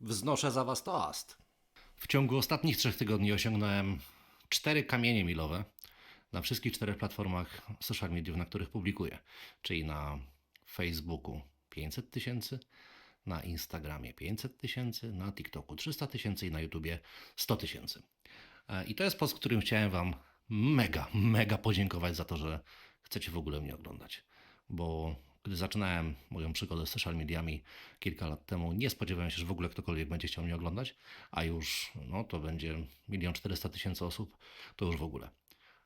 wznoszę za Was toast. W ciągu ostatnich trzech tygodni osiągnąłem cztery kamienie milowe na wszystkich czterech platformach social mediów, na których publikuję. Czyli na Facebooku 500 tysięcy, na Instagramie 500 tysięcy, na TikToku 300 tysięcy i na YouTubie 100 tysięcy. E, I to jest post, którym chciałem Wam mega, mega podziękować za to, że chcecie w ogóle mnie oglądać. Bo gdy zaczynałem moją przygodę z social mediami kilka lat temu, nie spodziewałem się, że w ogóle ktokolwiek będzie chciał mnie oglądać, a już no, to będzie milion czterysta tysięcy osób, to już w ogóle.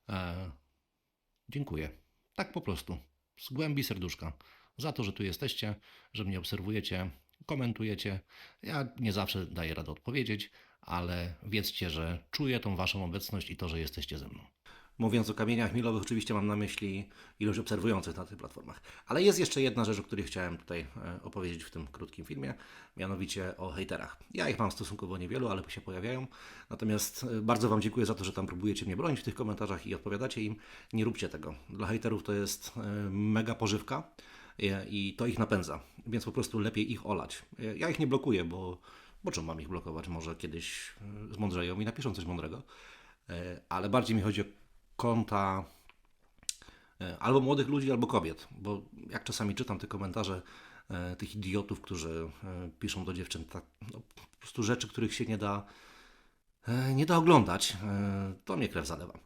E, dziękuję. Tak po prostu. Z głębi serduszka. Za to, że tu jesteście, że mnie obserwujecie, komentujecie. Ja nie zawsze daję radę odpowiedzieć, ale wiedzcie, że czuję tą waszą obecność i to, że jesteście ze mną. Mówiąc o kamieniach milowych, oczywiście mam na myśli ilość obserwujących na tych platformach. Ale jest jeszcze jedna rzecz, o której chciałem tutaj e, opowiedzieć w tym krótkim filmie, mianowicie o hejterach. Ja ich mam stosunkowo niewielu, ale się pojawiają. Natomiast e, bardzo Wam dziękuję za to, że tam próbujecie mnie bronić w tych komentarzach i odpowiadacie im. Nie róbcie tego. Dla hejterów to jest e, mega pożywka i to ich napędza, więc po prostu lepiej ich olać. Ja ich nie blokuję, bo, bo czemu mam ich blokować? Może kiedyś zmądrzeją i napiszą coś mądrego. Ale bardziej mi chodzi o konta e, albo młodych ludzi, albo kobiet, bo jak czasami czytam te komentarze e, tych idiotów, którzy e, piszą do dziewczyn tak, no, po prostu rzeczy, których się nie da, nie da oglądać, to mnie krew zalewa.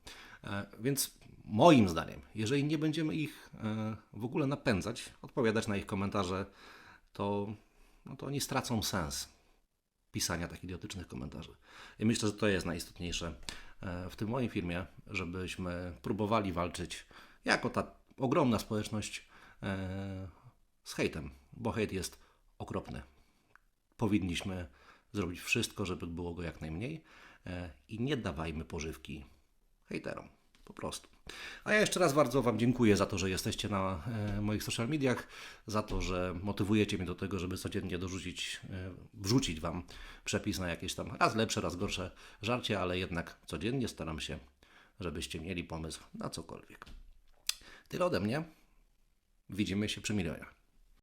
Więc moim zdaniem, jeżeli nie będziemy ich w ogóle napędzać, odpowiadać na ich komentarze, to, no to oni stracą sens pisania tak idiotycznych komentarzy. I myślę, że to jest najistotniejsze w tym moim filmie, żebyśmy próbowali walczyć jako ta ogromna społeczność e, z hejtem, bo hejt jest okropny. Powinniśmy zrobić wszystko, żeby było go jak najmniej e, i nie dawajmy pożywki hejterom. Po prostu. A ja jeszcze raz bardzo Wam dziękuję za to, że jesteście na e, moich social mediach, za to, że motywujecie mnie do tego, żeby codziennie dorzucić, e, wrzucić Wam przepis na jakieś tam raz lepsze, raz gorsze żarcie, ale jednak codziennie staram się, żebyście mieli pomysł na cokolwiek. Tyle ode mnie. Widzimy się przy milionach.